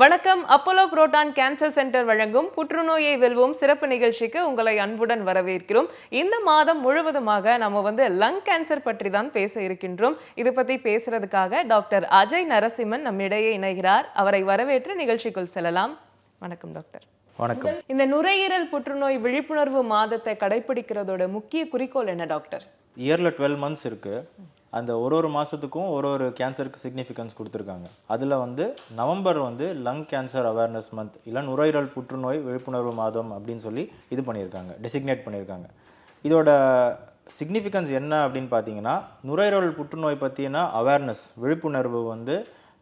வணக்கம் Apollo proton cancer centre வழங்கும் புற்றுநோயை வெல்வோம் சிறப்பு நிகழ்ச்சிக்கு உங்களை அன்புடன் வரவேற்கிறோம். இந்த மாதம் முழுவதுமாக நம்ம வந்து லங் கேன்சர் பற்றி தான் பேச இருக்கின்றோம். இது பத்தி பேசுறதுக்காக டாக்டர் அஜய் நரசிம்மன் நம்மிடையே இணைகிறார். அவரை வரவேற்று நிகழ்ச்சிக்குள் செல்லலாம். வணக்கம் டாக்டர். வணக்கம். இந்த நுரையீரல் புற்றுநோய் விழிப்புணர்வு மாதத்தை கடைபிடிக்கிறதோட முக்கிய குறிக்கோள் என்ன டாக்டர்? இயரில் டுவெல் மந்த்ஸ் இருக்குது அந்த ஒரு ஒரு மாதத்துக்கும் ஒரு ஒரு கேன்சருக்கு சிக்னிஃபிகன்ஸ் கொடுத்துருக்காங்க. அதில் வந்து நவம்பர் வந்து லங் கேன்சர் அவேர்னஸ் மந்த் இல்லை நுரையீரல் புற்றுநோய் விழிப்புணர்வு மாதம் அப்படின்னு சொல்லி இது பண்ணியிருக்காங்க. டெசிக்னேட் பண்ணியிருக்காங்க. இதோட சிக்னிஃபிகன்ஸ் என்ன அப்படின்னு பார்த்தீங்கன்னா நுரையீரல் புற்றுநோய் பற்றினா அவேர்னஸ் விழிப்புணர்வு வந்து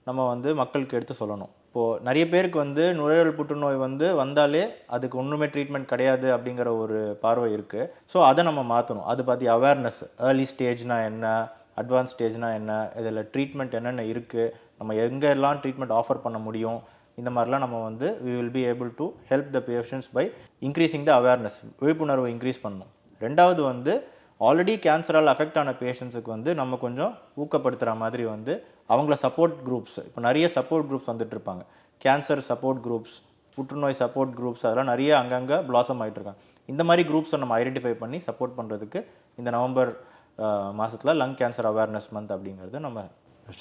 நம்ம வந்து மக்களுக்கு எடுத்து சொல்லணும். இப்போது நிறைய பேருக்கு வந்து நுரையீரல் புற்றுநோய் வந்து வந்தாலே அதுக்கு ஒன்றுமே ட்ரீட்மெண்ட் கிடையாது அப்படிங்கிற ஒரு பார்வை இருக்குது ஸோ அதை நம்ம மாற்றணும் அது பற்றி அவேர்னஸ் ஏர்லி ஸ்டேஜ்னால் என்ன? அட்வான்ஸ் ஸ்டேஜ்னால் என்ன இதில் ட்ரீட்மெண்ட் என்னென்ன இருக்குது நம்ம எங்கெல்லாம் ட்ரீட்மெண்ட் ஆஃபர் பண்ண முடியும் இந்த மாதிரிலாம் நம்ம வந்து we will be able to help the patients by increasing the awareness விழிப்புணர்வு இன்க்ரீஸ் பண்ணணும். ரெண்டாவது வந்து ஆல்ரெடி கேன்சரால் அஃபெக்ட் ஆன பேஷண்ட்ஸுக்கு வந்து நம்ம கொஞ்சம் ஊக்கப்படுத்துகிற மாதிரி வந்து அவங்கள சப்போர்ட் குரூப்ஸ் இப்போ நிறைய சப்போர்ட் குரூப்ஸ் வந்துட்டு இருப்பாங்க. கேன்சர் சப்போர்ட் குரூப்ஸ் புற்றுநோய் சப்போர்ட் குரூப்ஸ் அதெல்லாம் நிறைய அங்கங்கே பிளாசம் ஆகிட்டு இருக்காங்க. இந்த மாதிரி குரூப்ஸை நம்ம ஐடென்டிஃபை பண்ணி சப்போர்ட் பண்ணுறதுக்கு இந்த நவம்பர் மாதத்தில் லங் கேன்சர் அவேர்னஸ் மந்த் அப்படிங்கிறத நம்ம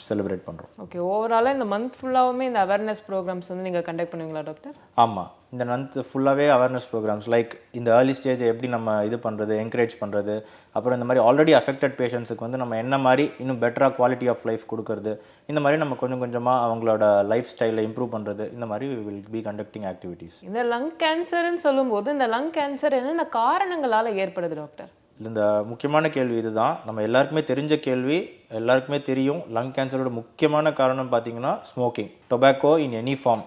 செலிப்ரேட் பண்ணுறோம் ஓகே ஓவராலாக இந்த மந்த் ஃபுல்லாவுமே இந்த அவேர்னஸ் ப்ரோக்ராம்ஸ் வந்து நீங்கள் கண்டக்ட் பண்ணுவீங்களா டாக்டர் ஆமாம் இந்த மந்த் ஃபுல்லாகவே அவேர்னஸ் ப்ரோக்ராம்ஸ் லைக் இந்த ஏர்லி ஸ்டேஜை எப்படி நம்ம இது பண்ணுறது என்கரேஜ் பண்ணுறது அப்புறம் இந்த மாதிரி ஆல்ரெடி அஃபெக்டட் பேஷண்ட்ஸுக்கு வந்து நம்ம என்ன மாதிரி இன்னும் பெட்டராக குவாலிட்டி ஆஃப் லைஃப் கொடுக்கறது இந்த மாதிரி நம்ம கொஞ்சம் கொஞ்சமாக அவங்களோட லைஃப் ஸ்டைலை இம்ப்ரூவ் பண்ணுறது இந்த மாதிரி வில் பி கண்டக்டிங் ஆக்டிவிட்டீஸ் இந்த லங் கேன்சர்னு சொல்லும்போது இந்த லங் கேன்சர் என்னென்ன காரணங்களால ஏற்படுது டாக்டர் இந்த முக்கியமான கேள்வி இதுதான். நம்ம எல்லாருக்குமே தெரிஞ்ச கேள்வி எல்லாருக்குமே தெரியும். லங் கேன்சரோட முக்கியமான காரணம் பார்த்தீங்கன்னா smoking tobacco in any form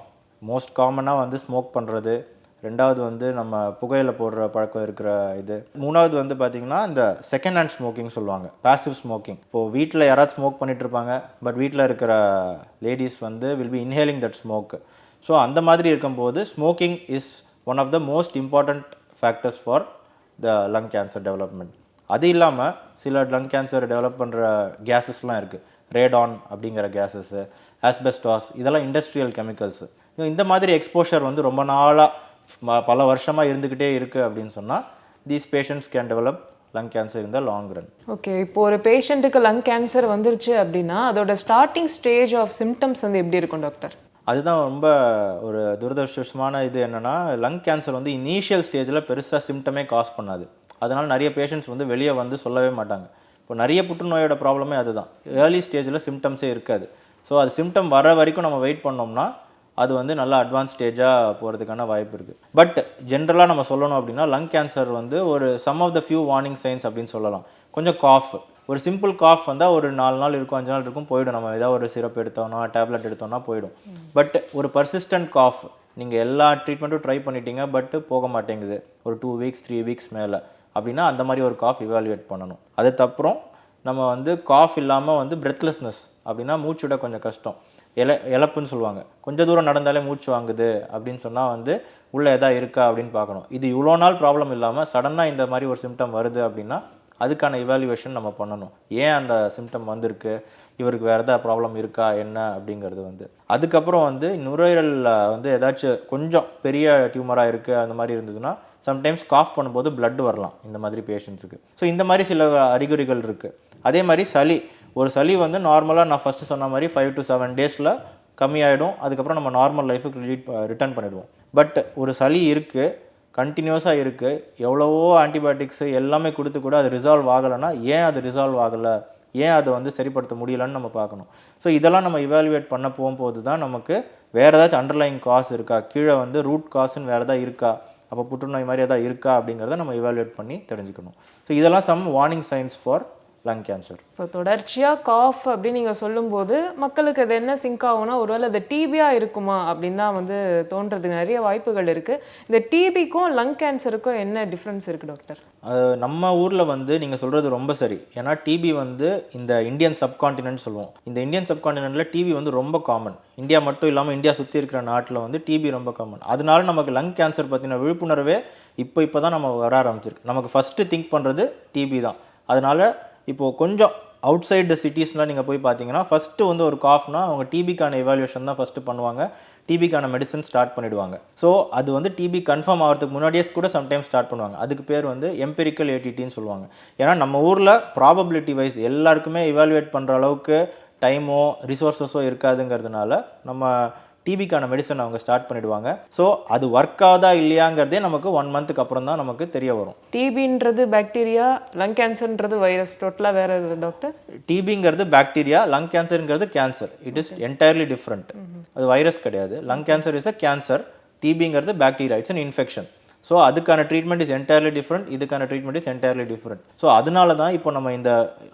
most காமனாக வந்து ஸ்மோக் பண்ணுறது ரெண்டாவது வந்து நம்ம புகையில போடுற பழக்கம் இருக்கிற இது. மூணாவது வந்து பார்த்தீங்கன்னா இந்த செகண்ட் ஹேண்ட் ஸ்மோக்கிங் சொல்லுவாங்க. பாசிவ் ஸ்மோக்கிங் இப்போது வீட்டில் யாராவது ஸ்மோக் பண்ணிட்டு இருப்பாங்க. பட் வீட்டில் இருக்கிற லேடிஸ் வந்து will be inhaling that smoke so அந்த மாதிரி இருக்கும்போது smoking is one of the most important factors for the lung cancer development அது இல்லாமல் சில லங் கேன்சர் டெவலப் பண்ணுற கேஸஸ்லாம் இருக்குது ரேடான் அப்படிங்கிற கேஸஸ்ஸு ஆஸ்பெஸ்டாஸ் இதெல்லாம் இண்டஸ்ட்ரியல் கெமிக்கல்ஸு இந்த மாதிரி எக்ஸ்போஷர் வந்து ரொம்ப நாளாக பல வருஷமாக இருந்துக்கிட்டே இருக்குது அப்படின்னு சொன்னால் these patients can develop lung cancer இந்த லாங் ரன் ஓகே இப்போ ஒரு பேஷண்ட்டுக்கு லங் கேன்சர் வந்துருச்சு அப்படின்னா அதோட ஸ்டார்டிங் ஸ்டேஜ் ஆஃப் சிம்டம்ஸ் வந்து எப்படி இருக்கும் டாக்டர் அதுதான் ரொம்ப ஒரு துரதிருஷ்டமான இது என்னென்னா லங் கேன்சர் வந்து இனிஷியல் ஸ்டேஜில் பெருசாக சிம்டமே காஸ் பண்ணாது. அதனால் நிறைய பேஷண்ட்ஸ் வந்து வெளியே வந்து சொல்லவே மாட்டாங்க. இப்போ நிறைய புற்றுநோயோட ப்ராப்ளமே அதுதான். ஏர்லி ஸ்டேஜில் சிம்டம்ஸே இருக்காது. ஸோ அது சிம்டம் வர வரைக்கும் நம்ம வெயிட் பண்ணோம்னா அது வந்து நல்லா அட்வான்ஸ் ஸ்டேஜாக போகிறதுக்கான வாய்ப்பு இருக்குது பட் ஜென்ரலாக நம்ம சொல்லணும் அப்படின்னா லங் கேன்சர் வந்து ஒரு some of the few warning signs அப்படின்னு சொல்லலாம். கொஞ்சம் காஃப் ஒரு சிம்பிள் காஃப் வந்தால் ஒரு நாலு நாள் இருக்கும் அஞ்சு நாள் இருக்கும் போயிடும். நம்ம ஏதாவது ஒரு சிரப் எடுத்தோம்னா டேப்லெட் எடுத்தோம்னா போயிடும். பட் ஒரு பர்சிஸ்டன்ட் காஃப் நீங்கள் எல்லா ட்ரீட்மெண்ட்டும் ட்ரை பண்ணிட்டீங்க பட்டு போக மாட்டேங்குது. ஒரு டூ வீக்ஸ் த்ரீ வீக்ஸ் மேலே. அப்படின்னா அந்த மாதிரி ஒரு காஃப் இவாலுவேட் பண்ணணும். அதுக்கப்புறம் நம்ம வந்து காஃப் இல்லாமல் வந்து பிரெத்லெஸ்னஸ் அப்படின்னா மூச்சு விட கொஞ்சம் கஷ்டம். இல இழப்புன்னு சொல்லுவாங்க. கொஞ்சம் தூரம் நடந்தாலே மூச்சு வாங்குது அப்படின்னு சொன்னால் வந்து உள்ளே எதா இருக்கா அப்படின்னு பார்க்கணும். இது இவ்வளோ நாள் ப்ராப்ளம் இல்லாமல் சடனாக இந்த மாதிரி ஒரு சிம்டம் வருது அப்படின்னா அதுக்கான இவாலுவேஷன் நம்ம பண்ணணும். ஏன் அந்த சிம்டம் வந்திருக்கு? இவருக்கு வேறு எதாவது ப்ராப்ளம் இருக்கா? என்ன? அப்படிங்கிறது வந்து. அதுக்கப்புறம் வந்து நுரையீரலில் வந்து ஏதாச்சும் கொஞ்சம் பெரிய டியூமராக இருக்குது அந்த மாதிரி இருந்ததுன்னா சம்டைம்ஸ் காஃப் பண்ணும்போது பிளட் வரலாம் இந்த மாதிரி பேஷண்ட்ஸுக்கு ஸோ இந்த மாதிரி சில அறிகுறிகள் இருக்குது அதே மாதிரி சளி. ஒரு சளி வந்து நார்மலாக நான் ஃபஸ்ட்டு சொன்ன மாதிரி ஃபைவ் டு செவன் டேஸில் கம்மியாயிடும். அதுக்கப்புறம் நம்ம நார்மல் லைஃபுக்கு ரிலீட் ரிட்டர்ன் பண்ணிடுவோம். பட் ஒரு சளி இருக்குது கண்டினியூஸாக இருக்குது எவ்வளவோ ஆன்டிபயோட்டிக்ஸு எல்லாமே கொடுத்து கூட அது ரிசால்வ் ஆகலைன்னா ஏன் அது ரிசால்வ் ஆகலை? ஏன் அதை வந்து சரிப்படுத்த முடியலன்னு நம்ம பார்க்கணும். ஸோ இதெல்லாம் நம்ம இவாலுவேட் பண்ண போகும்போது தான் நமக்கு வேறு ஏதாச்சும் அண்டர்லைங் காஸ் இருக்கா? கீழே வந்து ரூட் காசுன்னு வேறு ஏதாவது இருக்கா? அப்போ புற்றுநோய் மாதிரி எதாவது இருக்கா அப்படிங்கிறத நம்ம இவாலுவேட் பண்ணி தெரிஞ்சுக்கணும். ஸோ இதெல்லாம் some warning signs for lung cancer இப்போ தொடர்ச்சியாக காஃப் அப்படின்னு நீங்கள் சொல்லும்போது மக்களுக்கு அது என்ன சிங்க் ஆகும்னா ஒருவேளை அது டிபியாக இருக்குமா அப்படின்னு தான் வந்து தோன்றதுக்கு நிறைய வாய்ப்புகள் இருக்குது இந்த டிபிக்கும் லங் கேன்சருக்கும் என்ன டிஃப்ரென்ஸ் இருக்குது டாக்டர் நம்ம ஊரில் வந்து நீங்கள் சொல்கிறது ரொம்ப சரி. ஏன்னா டிபி வந்து இந்த இந்தியன் சப்கான்டினென்ட் சொல்லுவோம். இந்த இந்தியன் சப்கான்டினென்ட்டில் டிபி வந்து ரொம்ப காமன் இந்தியா மட்டும் இல்லாமல் இந்தியா சுற்றி இருக்கிற நாட்டில் வந்து டிபி ரொம்ப காமன் அதனால நமக்கு லங் கேன்சர் பற்றின விழிப்புணர்வே இப்போ இப்போ தான் நம்ம வர ஆரம்பிச்சிருக்கு. நமக்கு ஃபஸ்ட்டு திங்க் பண்ணுறது டிபி தான். அதனால இப்போது கொஞ்சம் அவுட் சைடு த சிட்டிஸ்லாம் நீங்கள் போய் பார்த்தீங்கன்னா ஃபஸ்ட்டு வந்து ஒரு காஃப்னா அவங்க டிபிக்கான எவாலுவேஷன் தான் ஃபஸ்ட்டு பண்ணுவாங்க. டிபிக்கான மெடிசன் ஸ்டார்ட் பண்ணிடுவாங்க. ஸோ அது வந்து டிபி கன்ஃபார்ம் ஆகிறதுக்கு முன்னாடியே கூட சம்டைம்ஸ் ஸ்டார்ட் பண்ணுவாங்க. அதுக்கு பேர் வந்து எம்பெரிக்கல் ஏடிடின்னு சொல்லுவாங்க. ஏன்னா நம்ம ஊரில் ப்ராபபிலிட்டி வைஸ் எல்லாருக்குமே இவாலுவேட் பண்ணுற அளவுக்கு டைமோ ரிசோர்ஸஸோ இருக்காதுங்கிறதுனால நம்ம டிபிக்கான மெடிசன் அவங்க ஸ்டார்ட் பண்ணிடுவாங்க. ஸோ அது ஒர்க் ஆகுதா இல்லையாங்கிறதே நமக்கு ஒன் மந்த்துக்கு அப்புறம் தான் நமக்கு தெரிய வரும். டிபின்றது பாக்டீரியா லங் கேன்சர்ன்றது வைரஸ் டோட்டலாக வேற எது டாக்டர் டிபிங்கிறது bacteria lung கேன்சருங்கிறது cancer it is entirely different அது வைரஸ் கிடையாது. Lung cancer is a cancer டிபிங்கிறது bacteria it's an infection so அதுக்கான ட்ரீட்மெண்ட் இஸ் என்டையர்லி டிஃப்ரெண்ட் இதுக்கான treatment is entirely different so அதனால தான் இப்போ நம்ம இந்த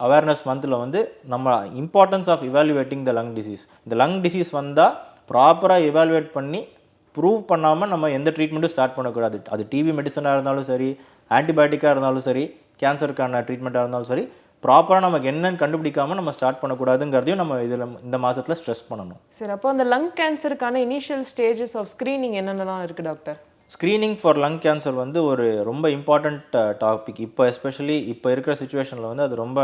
அவேர்னஸ் மந்தில் வந்து நம்ம importance of evaluating the lung disease இந்த லங் டிசீஸ் வந்தால் ப்ராப்பராக இவாலுவேட் பண்ணி ப்ரூவ் பண்ணாமல் நம்ம எந்த ட்ரீட்மெண்ட்டும் ஸ்டார்ட் பண்ணக்கூடாது. அது டிபி மெடிசனாக இருந்தாலும் சரி ஆன்டிபயோட்டிக்காக இருந்தாலும் சரி கேன்சருக்கான ட்ரீட்மெண்ட்டாக இருந்தாலும் சரி ப்ராப்பராக நமக்கு என்னன்னு கண்டுபிடிக்காம நம்ம ஸ்டார்ட் பண்ணக்கூடாதுங்கிறதையும் நம்ம இதில் இந்த மாதத்தில் ஸ்ட்ரெஸ் பண்ணணும். சரி அப்போ அந்த லங் கேன்சருக்கான இனிஷியல் ஸ்டேஜஸ் ஆஃப் ஸ்க்ரீனிங் என்னென்னலாம் இருக்கு doctor screening for lung cancer வந்து ஒரு ரொம்ப இம்பார்ட்டண்ட் டாபிக் இப்போ எஸ்பெஷலி இப்போ இருக்கிற சுச்சுவேஷனில் வந்து அது ரொம்ப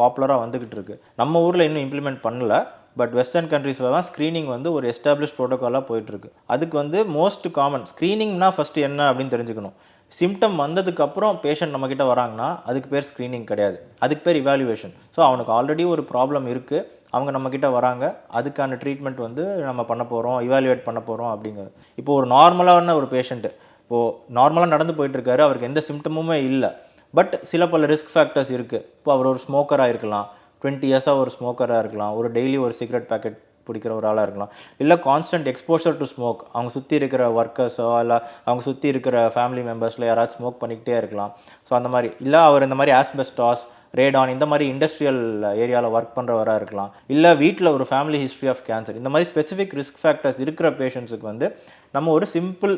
பாப்புலராக வந்துக்கிட்டு இருக்கு. நம்ம ஊரில் இன்னும் இம்ப்ளிமெண்ட் பண்ணல. பட் வெஸ்டர்ன் கண்ட்ரீஸ்லலாம் ஸ்க்ரீனிங் வந்து ஒரு எஸ்டாப்ளிஷ் ப்ரோட்டோக்காலாக போயிட்டுருக்கு. அதுக்கு வந்து மோஸ்ட் காமன் ஸ்க்ரீனிங்னா ஃபஸ்ட்டு என்ன அப்படின்னு தெரிஞ்சுக்கணும். சிம்டம் வந்ததுக்கப்புறம் பேஷண்ட் நம்மக்கிட்ட வராங்கன்னா அதுக்கு பேர் ஸ்க்ரீனிங் கிடையாது. அதுக்கு பேர் இவாலுவேஷன் ஸோ அவனுக்கு ஆல்ரெடி ஒரு ப்ராப்ளம் இருக்குது அவங்க நம்மக்கிட்ட வராங்க. அதுக்கான ட்ரீட்மெண்ட் வந்து நம்ம பண்ண போகிறோம் இவாலுவேட் பண்ண போகிறோம் அப்படிங்கிறது. இப்போ ஒரு நார்மலான ஒரு பேஷண்ட்டு இப்போது நார்மலாக நடந்து போயிட்டுருக்காரு அவருக்கு எந்த சிம்டமுமே இல்லை. பட் சில பல ரிஸ்க் ஃபேக்டர்ஸ் இருக்குது இப்போ அவர் ஒரு ஸ்மோக்கராக இருக்கலாம். டுவெண்ட்டி இயர்ஸாக ஒரு ஸ்மோக்கராக இருக்கலாம். ஒரு டெய்லி ஒரு சிகரெட் பேக்கெட் பிடிக்கிற ஒரு ஆளாக இருக்கலாம். இல்லை கான்ஸ்டன்ட் எக்ஸ்போஷர் டு ஸ்மோக் அவங்க சுற்றி இருக்கிற ஒர்க்கர்ஸோ இல்லை அவங்க சுற்றி இருக்கிற ஃபேமிலி மெம்பர்ஸில் யாராச்சும் ஸ்மோக் பண்ணிக்கிட்டே இருக்கலாம். ஸோ அந்த மாதிரி. இல்லை அவர் இந்த மாதிரி ஆஸ்பெஸ்டாஸ் ரேடான் இந்த மாதிரி இண்டஸ்ட்ரியல் ஏரியாவில் ஒர்க் பண்ணுறவராக இருக்கலாம். இல்லை வீட்டில் ஒரு ஃபேமிலி ஹிஸ்ட்ரி ஆஃப் கேன்சர் இந்த மாதிரி ஸ்பெசிஃபிக் ரிஸ்க் ஃபேக்டர்ஸ் இருக்கிற பேஷண்ட்ஸுக்கு வந்து நம்ம ஒரு சிம்பிள்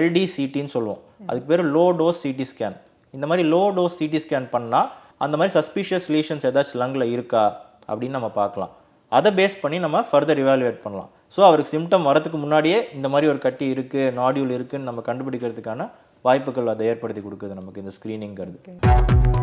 எல்டிசிடின்னு சொல்லுவோம். அதுக்கு பேர் லோ டோஸ் சிடி ஸ்கேன் இந்த மாதிரி லோ டோஸ் சிடி ஸ்கேன் பண்ணால் அந்த மாதிரி சஸ்பீஷியஸ் லீஷன்ஸ் ஏதாச்சும் லங்கில் இருக்கா அப்படின்னு நம்ம பார்க்கலாம். அதை பேஸ் பண்ணி நம்ம ஃபர்தர் இவாலுவேட் பண்ணலாம். ஸோ அவருக்கு சிம்டம் வரதுக்கு முன்னாடியே இந்த மாதிரி ஒரு கட்டி இருக்குது நாடியூல் இருக்குதுன்னு நம்ம கண்டுபிடிக்கிறதுக்கான வாய்ப்புகள் அதை ஏற்படுத்தி கொடுக்குது நமக்கு இந்த ஸ்க்ரீனிங்கிறது